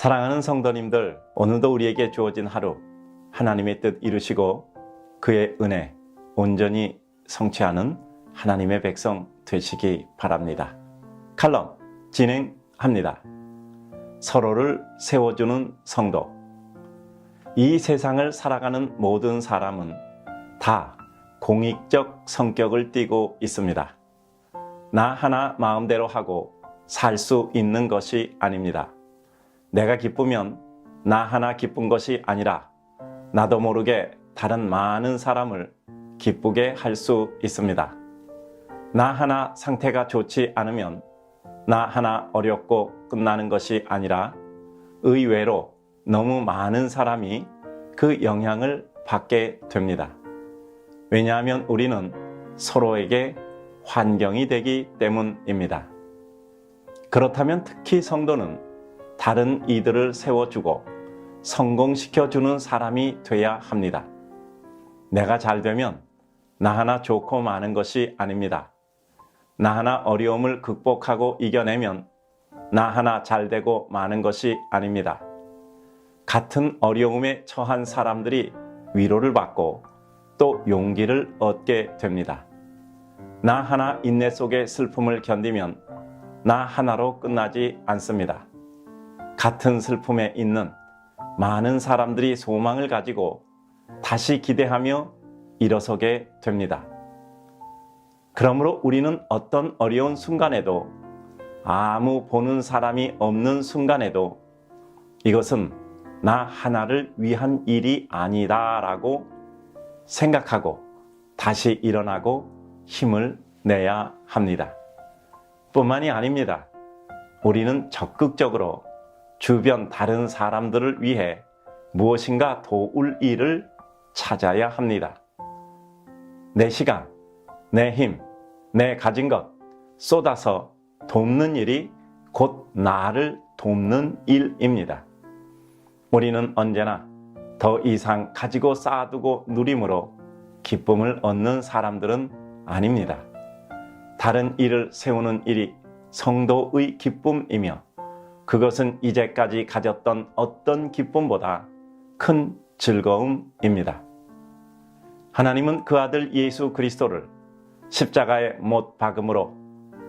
사랑하는 성도님들, 오늘도 우리에게 주어진 하루, 하나님의 뜻 이루시고 그의 은혜 온전히 성취하는 하나님의 백성 되시기 바랍니다. 칼럼 진행합니다. 서로를 세워주는 성도. 이 세상을 살아가는 모든 사람은 다 공익적 성격을 띠고 있습니다. 나 하나 마음대로 하고 살 수 있는 것이 아닙니다. 내가 기쁘면 나 하나 기쁜 것이 아니라 나도 모르게 다른 많은 사람을 기쁘게 할 수 있습니다. 나 하나 상태가 좋지 않으면 나 하나 어렵고 끝나는 것이 아니라 의외로 너무 많은 사람이 그 영향을 받게 됩니다. 왜냐하면 우리는 서로에게 환경이 되기 때문입니다. 그렇다면 특히 성도는 다른 이들을 세워주고 성공시켜주는 사람이 돼야 합니다. 내가 잘 되면 나 하나 좋고 많은 것이 아닙니다. 나 하나 어려움을 극복하고 이겨내면 나 하나 잘 되고 많은 것이 아닙니다. 같은 어려움에 처한 사람들이 위로를 받고 또 용기를 얻게 됩니다. 나 하나 인내 속의 슬픔을 견디면 나 하나로 끝나지 않습니다. 같은 슬픔에 있는 많은 사람들이 소망을 가지고 다시 기대하며 일어서게 됩니다. 그러므로 우리는 어떤 어려운 순간에도 아무 보는 사람이 없는 순간에도 이것은 나 하나를 위한 일이 아니다라고 생각하고 다시 일어나고 힘을 내야 합니다. 뿐만이 아닙니다. 우리는 적극적으로 주변 다른 사람들을 위해 무엇인가 도울 일을 찾아야 합니다. 내 시간, 내 힘, 내 가진 것 쏟아서 돕는 일이 곧 나를 돕는 일입니다. 우리는 언제나 더 이상 가지고 쌓아두고 누림으로 기쁨을 얻는 사람들은 아닙니다. 다른 일을 세우는 일이 성도의 기쁨이며 그것은 이제까지 가졌던 어떤 기쁨보다 큰 즐거움입니다. 하나님은 그 아들 예수 그리스도를 십자가에 못 박음으로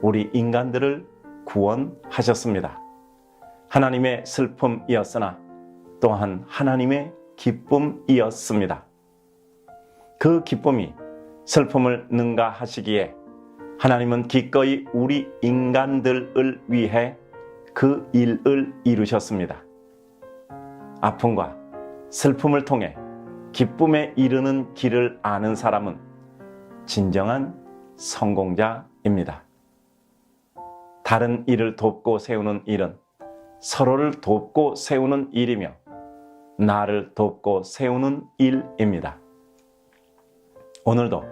우리 인간들을 구원하셨습니다. 하나님의 슬픔이었으나 또한 하나님의 기쁨이었습니다. 그 기쁨이 슬픔을 능가하시기에 하나님은 기꺼이 우리 인간들을 위해 그 일을 이루셨습니다. 아픔과 슬픔을 통해 기쁨에 이르는 길을 아는 사람은 진정한 성공자입니다. 다른 일을 돕고 세우는 일은 서로를 돕고 세우는 일이며 나를 돕고 세우는 일입니다. 오늘도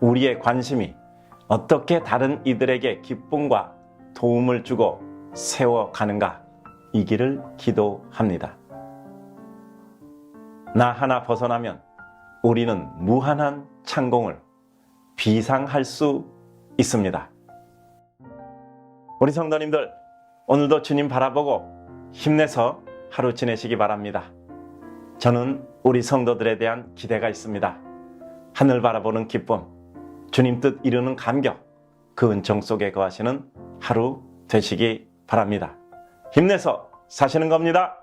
우리의 관심이 어떻게 다른 이들에게 기쁨과 도움을 주고 세워가는가 이 길을 기도합니다. 나 하나 벗어나면 우리는 무한한 창공을 비상할 수 있습니다. 우리 성도님들 오늘도 주님 바라보고 힘내서 하루 지내시기 바랍니다. 저는 우리 성도들에 대한 기대가 있습니다. 하늘 바라보는 기쁨, 주님 뜻 이루는 감격, 그 은총 속에 거하시는 하루 되시기 바랍니다. 힘내서 사시는 겁니다.